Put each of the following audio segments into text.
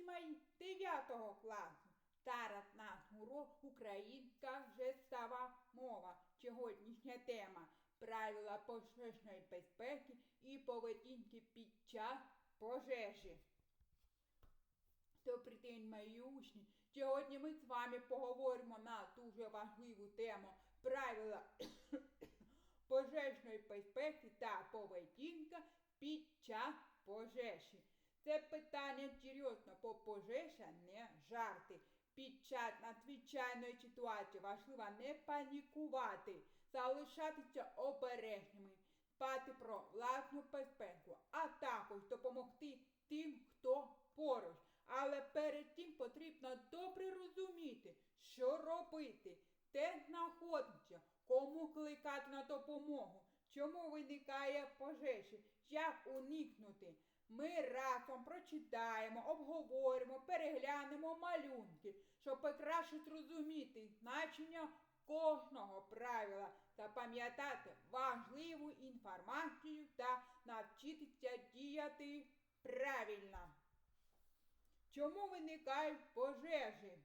мої 9 класу. Зараз наш урок українська жестова мова. Сьогоднішня тема правила пожежної безпеки і поведінки під час пожежі. Добрий день, мої учні. Сьогодні ми з вами поговоримо на дуже важливу тему правила пожежної безпеки та поведінка під час пожежі. Це питання серйозно, бо пожежа не жарти. Під час надзвичайної ситуації важливо не панікувати, залишатися обережними, дбати про власну безпеку, а також допомогти тим, хто поруч. Але перед тим потрібно добре розуміти, що робити, де знаходитися, кому кликати на допомогу, чому виникає пожежі, як уникнути. Ми разом прочитаємо, обговоримо, переглянемо малюнки, щоб краще зрозуміти значення кожного правила та пам'ятати важливу інформацію та навчитися діяти правильно. Чому виникають пожежі?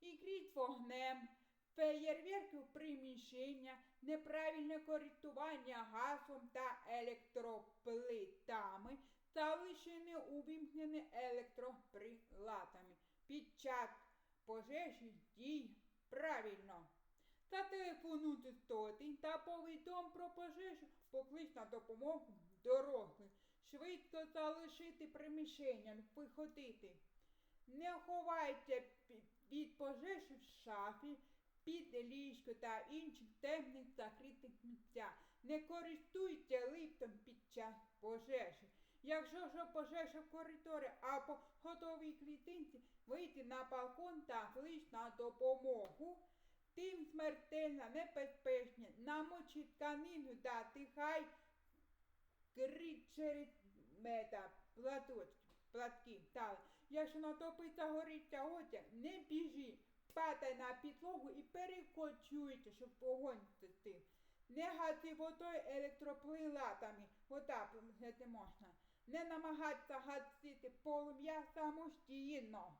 Ікріть вогнем, феєрверки приміщення, неправильне користування газом та електроплитами, залишені увімкнені електроприладами. Під час пожежі дій правильно. Зателефонуйте 101 та повідом про пожежу, поклич на допомогу дорослих. Швидко залишити приміщення, виходити. Не ховайте від пожежі в шафі, під ліжко та інших темних закритих місцях. Не користуйте ліфтом під час пожежі. Якщо ж пожежа в коридорі або готовій клітинці, вийти на балкон та клич на допомогу. Тим смертельно небезпечні намочіть тканину та тихай крить через мета платочки, платки. Та, якщо натопиться гориться одяг, не біжи, падай на підлогу і перекочуйте, щоб вогонь. Не гати водою електроприладами, вода не можна. Не намагатися гасити полум'я самостійно.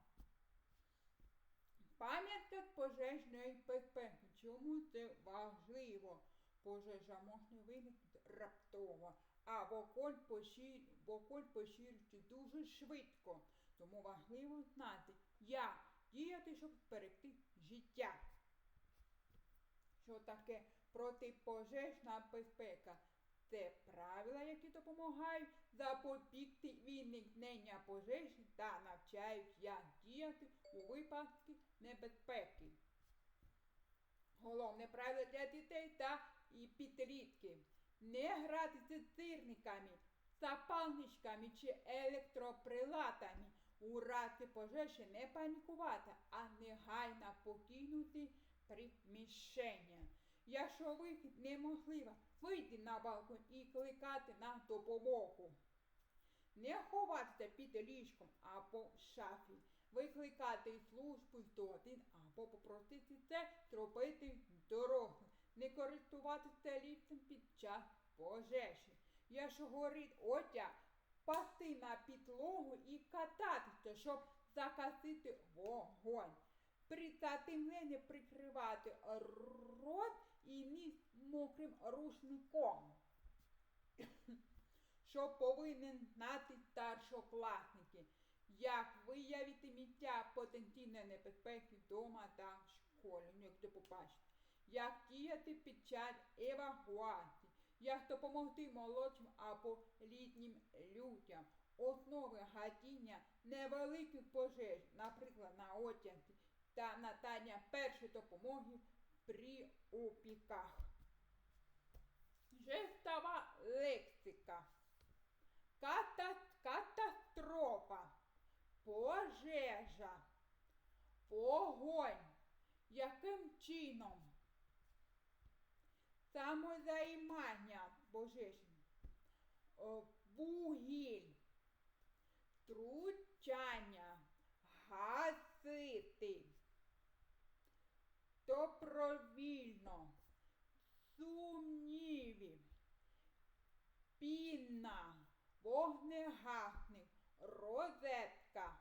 Пам'ятка пожежної безпеки. Чому це важливо? Пожежа може виникнути раптово, а вогонь пошир... поширюється дуже швидко. Тому важливо знати, як діяти, щоб зберегти життя. Що таке протипожежна безпека? Це правила, які допомагають запобігти виникнення пожежі та навчають, як діяти у випадку небезпеки. Головне правило для дітей та і підлітків. Не гратися з сирниками, запалничками чи електроприладами. У разі пожежі не панікувати, а негайно покинути приміщення. Якщо вихід неможливо, вийти на балкон і кликати на допомогу. Не ховатися під ліжком або в шафі, викликати службу 101 або попросити це зробити дорогу, не користуватися ліфтом під час пожежі. Якщо горить одяг, пасти на підлогу і кататися, щоб загасити вогонь. При затемненні прикривати рот і ніс мокрим рушником. Що повинен знати старшокласники, як виявити місця потенційної небезпеки вдома та в школі, ну, як то побачите, як діяти під час евакуації, як допомогти молодшим або літнім людям, основи гадіння невеликих пожеж, наприклад, на одязі та надання першої допомоги при опіках. Жестова лексика. Ката... Катастрофа. Пожежа. Вогонь. Яким чином? Самозаймання пожежі. О, Вугіль. Тручання. Гасити. Добровільно. Сумнівів. Пінна, вогнегасник, розетка.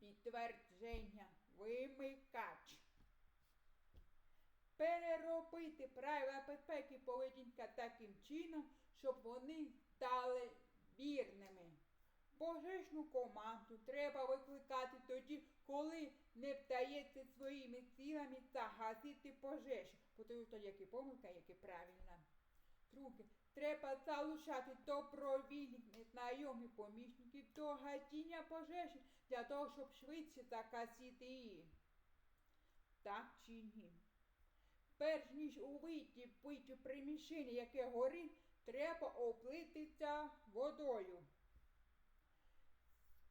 підтвердження, вимикач. Переробити правила безпеки поведінка таким чином, щоб вони стали вірними. Пожежну команду треба викликати тоді, коли не вдається своїми силами загасити пожежу. Подивіться, яка помилка, яке правильно. Друге, треба залучати добровільних незнайомих помічників до гасіння пожежі для того, щоб швидше загасити її. Так чи ні? Перш ніж в вийти в приміщення, яке горить, треба облитися водою.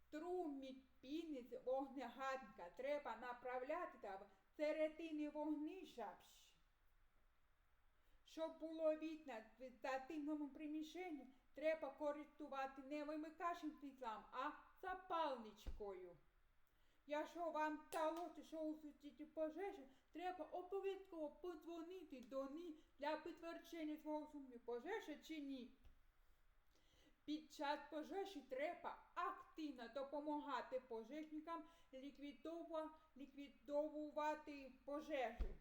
Струмі піни з вогнегадника треба направляти до середини вогнища. Щоб було видно в затемному приміщенні, треба користувати не вимикачем світлом, а запалничкою. Якщо вам вдалося, що усутіти пожежу, треба обов'язково подзвонити до них для підтвердження свого сумніву пожежі чи ні. Під час пожежі треба допомагати пожежникам ліквідовувати пожежу.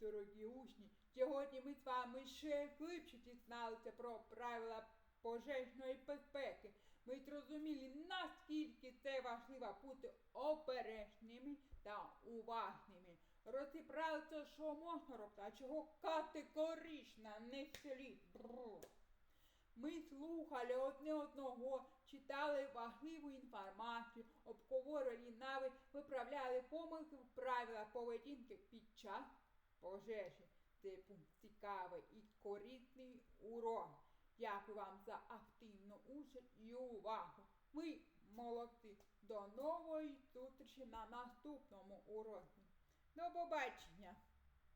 Дорогі учні, сьогодні ми з вами ще глибше дізналися про правила пожежної безпеки. Ми зрозуміли, наскільки це важливо бути обережними та уважними. Розібралися, що можна робити, а чого категорично не слід. Ми слухали одне одного, читали важливу інформацію, обговорювали навіть виправляли помилки в правилах поведінки під час пожежі. Це був цікавий і корисний урок. Дякую вам за активну участь і увагу. Ви молодці. До нової зустрічі на наступному уроці. До побачення!